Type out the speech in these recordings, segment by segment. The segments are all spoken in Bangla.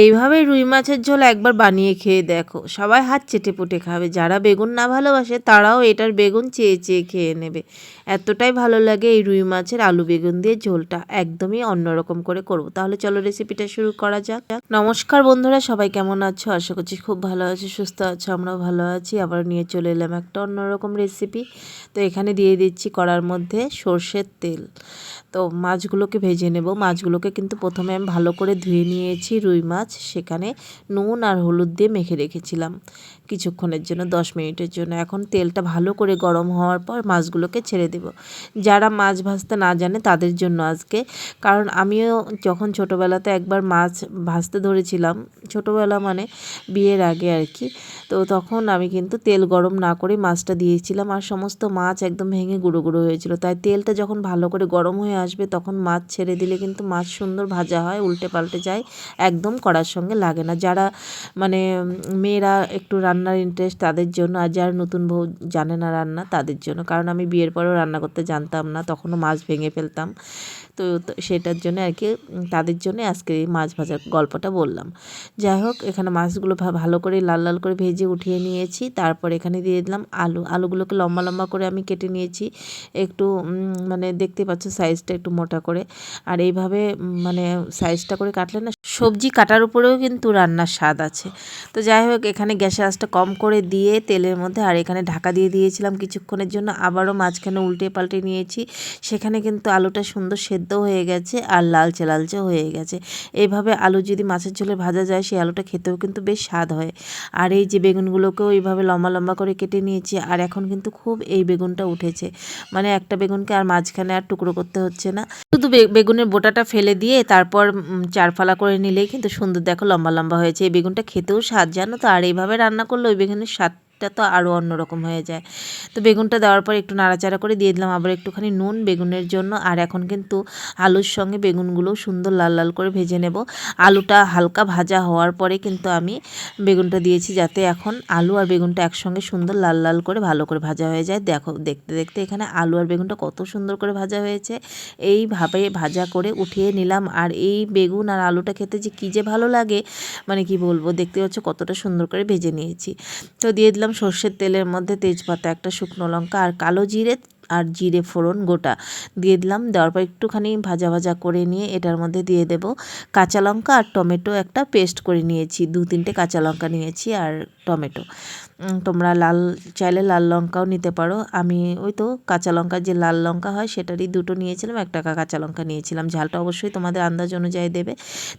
এইভাবে রুই মাছের ঝোল একবার বানিয়ে খেয়ে দেখো। সবাই হাত চেটে পুটে খাবে। যারা বেগুন না ভালোবাসে, তারাও এটার বেগুন চেয়ে চেয়ে খেয়ে নেবে। এতটাই ভালো লাগে এই রুই মাছের আলু বেগুন দিয়ে ঝোলটা একদমই অন্যরকম করে করব। তাহলে চলো রেসিপিটা শুরু করা যাক। নমস্কার বন্ধুরা, সবাই কেমন আছো? আশা করছি খুব ভালো আছো, সুস্থ আছো, আমরাও ভালো আছি। আবার নিয়ে চলে এলাম একটা অন্যরকম রেসিপি তো এখানে দিয়ে দিচ্ছি কড়ার মধ্যে সর্ষের তেল। তো মাছগুলোকে ভেজে নেব। মাছগুলোকে কিন্তু প্রথমে আমি ভালো করে ধুয়ে নিয়েছি রুই মাছ। সেখানে নুন আর হলুদ দিয়ে মেখে রেখেছিলাম কিছুক্ষণের জন্য, দশ মিনিটের জন্য। এখন তেলটা ভালো করে গরম হওয়ার পর মাছগুলোকে ছেড়ে দেব। যারা মাছ ভাজতে না জানে তাদের জন্য আজকে। কারণ আমিও যখন ছোটোবেলাতে একবার মাছ ভাজতে ধরেছিলাম, ছোটোবেলা মানে বিয়ের আগে আর কি, তো তখন আমি কিন্তু তেল গরম না করে মাছটা দিয়েছিলাম। আর সমস্ত মাছ একদম ভেঙে গুঁড়ো গুঁড়ো হয়েছিল। তাই তেলটা যখন ভালো করে গরম হয়ে আসবে তখন মাছ ছেড়ে দিলে কিন্তু মাছ সুন্দর ভাজা হয়, উল্টে পাল্টে যায়, একদম কড়ার সঙ্গে লাগে না। যারা মানে মেয়েরা একটু রান্নার ইন্টারেস্ট তাদের জন্য, আর যারা নতুন বউ জানে না রান্না তাদের জন্য। কারণ আমি বিয়ের পরেও রান্না করতে জানতাম না, তখনও মাছ ভেঙে ফেলতাম। তো সেটার জন্য আর কি তাদের জন্য আজকে এই মাছ ভাজার গল্পটা বললাম। যাই হোক, এখানে মাছগুলো ভালো করে লাল লাল করে ভেজে উঠিয়ে নিয়েছি, তারপর এখানে দিয়ে দিলাম আলু। আলুগুলোকে লম্বা লম্বা করে আমি কেটে নিয়েছি, একটু মানে দেখতে পাচ্ছ সাইজটা একটু মোটা করে। আর এইভাবে মানে সাইজটা করে কাটলে না, সবজি কাটার উপরেও কিন্তু রান্নার স্বাদ আছে। তো যাই হোক, এখানে গ্যাসের আঁচটা কম করে দিয়ে তেলের মধ্যে, আর এখানে ঢাকা দিয়ে দিয়েছিলাম কিছুক্ষণের জন্য, আবারও মাঝখানে উল্টে পাল্টে নিয়েছি। সেখানে কিন্তু আলুটা সুন্দর সেদ্ধ হয়ে গেছে আর লালচে লালচে হয়ে গেছে। এইভাবে আলু যদি মাছের ঝোলে ভাজা যায়, সেই আলুটা খেতেও কিন্তু বেশ স্বাদ হয়। আর এই যে বেগুনগুলোকেও এইভাবে লম্বা লম্বা করে কেটে নিয়েছি, আর এখন কিন্তু খুব এই বেগুনটা উঠেছে। মানে একটা বেগুনকে আর মাঝখানে আর টুকরো করতে হচ্ছে না। শুধু বেগুনের বোটাটা ফেলে দিয়ে তারপর চারফালা করে নিলেই কিন্তু সুন্দর। দেখো লম্বা লম্বা হয়েছে। এই বেগুনটা খেতেও স্বাদ, জানো তো? আর এইভাবে রান্না করলে ওই বেগুনের স্বাদ টেস্টটা তো আরও অন্যরকম হয়ে যায়। তো বেগুনটা দেওয়ার পর একটু নাড়াচাড়া করে দিয়ে দিলাম। আবার একটুখানি নুন বেগুনের জন্য। আর এখন কিন্তু আলুর সঙ্গে বেগুনগুলোও সুন্দর লাল লাল করে ভেজে নেব। আলুটা হালকা ভাজা হওয়ার পরে কিন্তু আমি বেগুনটা দিয়েছি যাতে এখন আলু আর বেগুনটা একসঙ্গে সুন্দর লাল লাল করে ভালো করে ভাজা হয়ে যায়। দেখো, দেখতে দেখতে এখানে আলু আর বেগুনটা কত সুন্দর করে ভাজা হয়েছে। এইভাবে ভাজা করে উঠিয়ে নিলাম। আর এই বেগুন আর আলুটা খেতে যে কী যে ভালো লাগে মানে কি বলব, দেখতে হচ্ছে কতটা সুন্দর করে ভেজে নিয়েছি। তো দিয়ে দিলাম সর্ষের তেলের মধ্যে তেজপাতা, একটা শুকনো লঙ্কা আর কালো জিরে আর জিরে ফোড়ন গোটা দিয়ে দিলাম। দেওয়ার পর একটুখানি ভাজা ভাজা করে নিয়ে এটার মধ্যে দিয়ে দেব কাঁচা লঙ্কা আর টমেটো একটা পেস্ট করে নিয়েছি। দু তিনটে কাঁচা লঙ্কা নিয়েছি আর টমেটো। তোমরা লাল, চাইলে লাল লঙ্কাও নিতে পারো। আমি ওই তো কাঁচা লঙ্কার যে লাল লঙ্কা হয় সেটারই দুটো নিয়েছিলাম এক টাকা কাঁচা লঙ্কা নিয়েছিলাম। ঝালটা অবশ্যই তোমাদের আন্দাজ অনুযায়ী দেবে।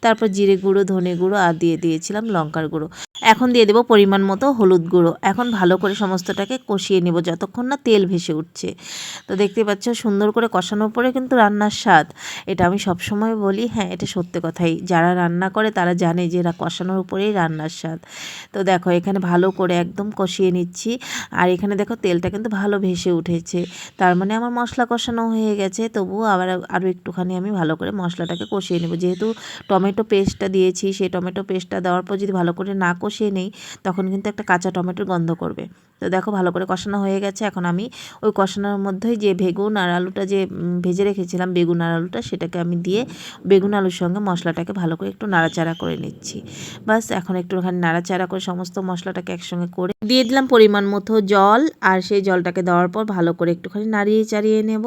তারপর জিরে গুঁড়ো, ধনে গুঁড়ো, আর দিয়ে দিয়েছিলাম লঙ্কার গুঁড়ো। এখন দিয়ে দেবো পরিমাণ মতো হলুদ গুঁড়ো। এখন ভালো করে সমস্তটাকে কষিয়ে নেব, যতক্ষণ না তেল ভেসে উঠছে। তো দেখতে পাচ্ছ, সুন্দর করে কষানোর পরে কিন্তু রান্নার স্বাদ। এটা আমি সবসময় বলি হ্যাঁ এটা সত্যি কথাই। যারা রান্না করে, তারা জানে যে এরা কষানোর উপরেই রান্নার স্বাদ। তো দেখো, এখানে ভালো করে একদম কষিয়ে নিচ্ছি। আর এখানে দেখো তেলটা কিন্তু ভালো ভেসে উঠেছে। তার মানে আমার মশলা কষানো হয়ে গেছে, তবুও আবার আরও একটুখানি আমি ভালো করে মশলাটাকে কষিয়ে নেব। যেহেতু টমেটো পেস্টটা দিয়েছি, সেই টমেটো পেস্টটা দেওয়ার পর যদি ভালো করে না কষিয়ে নেই, তখন কিন্তু একটা কাঁচা টমেটোর গন্ধ করবে। তো দেখো ভালো করে কষানো হয়ে গেছে। এখন আমি ওই কষানোর মধ্যেই যে বেগুন আর আলুটা যে ভেজে রেখেছিলাম বেগুন আর আলুটা, সেটাকে আমি দিয়ে বেগুন আলুর সঙ্গে মশলাটাকে ভালো করে একটু নাড়াচাড়া করে নিচ্ছি। বাস, এখন একটুখানি নাড়াচাড়া করে সমস্ত মশলাটাকে একসঙ্গে করে দিয়ে দিলাম পরিমাণ মতো জল আর সেই জলটাকে দেওয়ার পর ভালো করে একটুখানি নাড়িয়ে চাড়িয়ে নেব।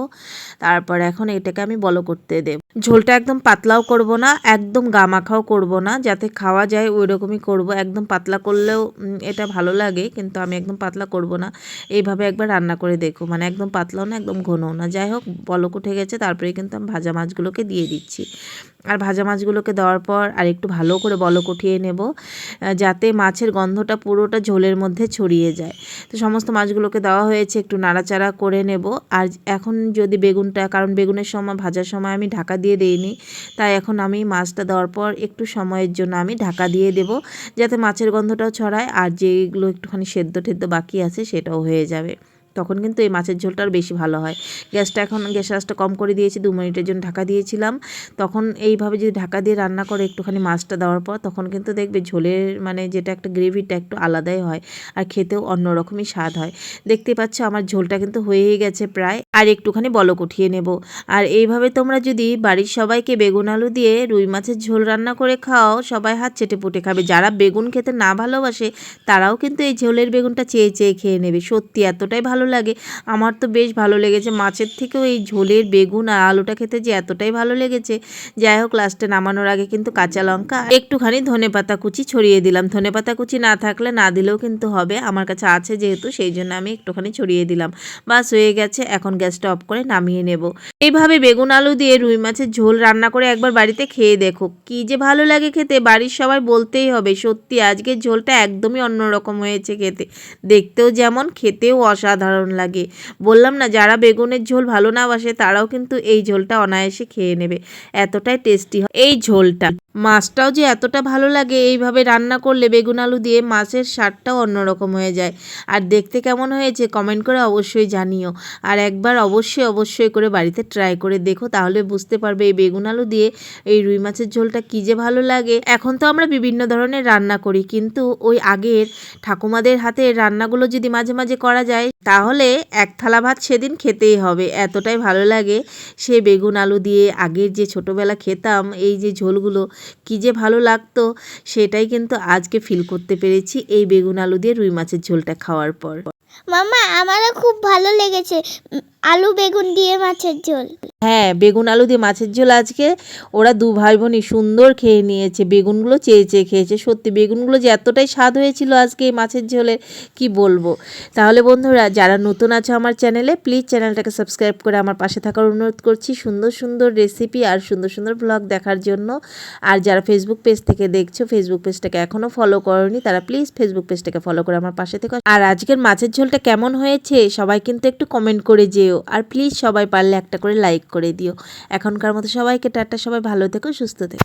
তারপর এখন এটাকে আমি বলো করতে দেব। ঝোলটা একদম পাতলাও করব না, একদম গামাখাও করব না, যাতে খাওয়া যায় ওই রকমই করব। একদম পাতলা করলেও এটা ভালো লাগে, কিন্তু আমি একদম পাতলা করব না। এইভাবে একবার রান্না করে দেখো মানে একদম পাতলাও না, একদম ঘনও না। যাই হোক, বলক উঠে গেছে তারপরে কিন্তু আমি ভাজা মাছগুলোকে দিয়ে দিচ্ছি। আর ভাজা মাছগুলোকে দেওয়ার পর আর একটু ভালো করে বলক উঠিয়ে নেব যাতে মাছের গন্ধটা পুরোটা ঝোলের মধ্যে ছড়িয়ে যায়। তো সমস্ত মাছগুলোকে দেওয়া হয়েছে, একটু নাড়াচাড়া করে নেব। আর এখন যদি বেগুনটা, কারণ বেগুনের সময়, ভাজার সময় আমি ঢাকা দিয়ে দিইনি, তাই এখন আমি মাছটা দেওয়ার পর একটু সময়ের জন্য আমি ঢাকা দিয়ে দেব, যাতে মাছের গন্ধটাও ছড়ায়, আর যেগুলো একটুখানি সেদ্ধ টেদ্ধ বাকি আছে সেটাও হয়ে যাবে। তখন কিন্তু এই মাছের ঝোলটা আর বেশি ভালো হয়। গ্যাসটা এখন গ্যাস আঁচটা কম করে দিয়েছি, দু মিনিটের জন্য ঢাকা দিয়েছিলাম। তখন এইভাবে যদি ঢাকা দিয়ে রান্না করে একটুখানি মাছটা দেওয়ার পর, তখন কিন্তু দেখবে ঝোলের মানে যেটা একটা গ্রেভিটা একটু আলাদাই হয় আর খেতেও অন্যরকমই স্বাদ হয়। দেখতে পাচ্ছ আমার ঝোলটা কিন্তু হয়েই গেছে প্রায়। আর একটুখানি বলক উঠিয়ে নেব। আর এইভাবে তোমরা যদি বাড়ির সবাইকে বেগুন আলু দিয়ে রুই মাছের ঝোল রান্না করে খাও, সবাই হাত চেটে পুটে খাবে। যারা বেগুন খেতে না ভালোবাসে, তারাও কিন্তু এই ঝোলের বেগুনটা চেয়ে চেয়ে খেয়ে নেবে। সত্যি এতটাই ভালো লাগে। আমার তো বেশ ভালো লেগেছে। মাছের থেকেও এই ঝোলের বেগুন আর আলুটা খেতে যে এতটাই ভালো লেগেছে। যাই হোক লাস্টে নামানোর আগে কিন্তু কাঁচা লঙ্কা একটুখানি ধনে পাতা কুচি ছড়িয়ে দিলাম। ধনে পাতা কুচি না থাকলে না দিলেও কিন্তু হবে। আমার কাছে আছে যেহেতু, সেই জন্য আমি একটুখানি ছড়িয়ে দিলাম। বাস, হয়ে গেছে। এখন গ্যাসটা অফ করে নামিয়ে নেব। এইভাবে বেগুন, আলু দিয়ে রুই মাছের ঝোল রান্না করে একবার বাড়িতে খেয়ে দেখো। কি যে ভালো লাগে খেতে। বাড়ির সবাই বলতেই হবে, সত্যি আজকের ঝোলটা একদমই অন্যরকম হয়েছে খেতে। দেখতেও যেমন, খেতেও অসাধারণ। লাগে। বললাম না, যারা বেগুনের ঝোল ভালো না বাসে, তারাও কিন্তু এই ঝোলটা অনায়াসে খেয়ে নেবে। এতটাই টেস্টি হয় এই ঝোলটা। মাছটাও যে এতটা ভালো লাগে, এইভাবে রান্না করলে বেগুন আলু দিয়ে মাছের স্বাদটাও অন্যরকম হয়ে যায়। আর দেখতে কেমন হয়েছে কমেন্ট করে অবশ্যই জানিও। আর একবার অবশ্যই অবশ্যই করে বাড়িতে ট্রাই করে দেখো, তাহলে বুঝতে পারবে এই বেগুন আলু দিয়ে এই রুই মাছের ঝোলটা কী যে ভালো লাগে। এখন তো আমরা বিভিন্ন ধরনের রান্না করি, কিন্তু ওই আগের ঠাকুমাদের হাতের রান্নাগুলো যদি মাঝে মাঝে করা যায় তাহলে এক থালা ভাত সেদিন খেতেই হবে। এতটাই ভালো লাগে সে বেগুন আলু দিয়ে আগের যে ছোটোবেলা খেতাম, এই যে ঝোলগুলো, কি যে ভালো লাগতো, সেটাই কিন্তু আজকে ফিল করতে পেরেছি এই বেগুন আলু দিয়ে রুই মাছের ঝোলটা খাওয়ার পর। মামা, আমারও খুব ভালো লেগেছে আলু, বেগুন দিয়ে মাছের ঝোল। হ্যাঁ বেগুন আলু দিয়ে মাছের ঝোল আজকে। ওরা দু ভাই বোনই সুন্দর খেয়ে নিয়েছে, বেগুনগুলো চেয়ে চেয়ে খেয়েছে। সত্যি, বেগুনগুলো যে এতটাই স্বাদ হয়েছিল আজকে এই মাছের ঝোলে, কি বলব? তাহলে বন্ধুরা, যারা নতুন আছে আমার চ্যানেলে প্লিজ চ্যানেলটাকে সাবস্ক্রাইব করে আমার পাশে থাকার অনুরোধ করছি। সুন্দর সুন্দর রেসিপি আর সুন্দর সুন্দর ব্লগ দেখার জন্য। আর যারা ফেসবুক পেজ থেকে দেখছ ফেসবুক পেজটাকে এখনও ফলো করনি, তারা প্লিজ ফেসবুক পেজটাকে ফলো করে আমার পাশে থেকে। আর আজকের মাছের ঝোলটা কেমন হয়েছে, সবাই কিন্তু একটু কমেন্ট করে যেও। আর প্লিজ সবাই পারলে একটা করে লাইক করে দিও। এখনকার মতো সবাইকে টাটা সবাই ভালো থেকো সুস্থ থেকো।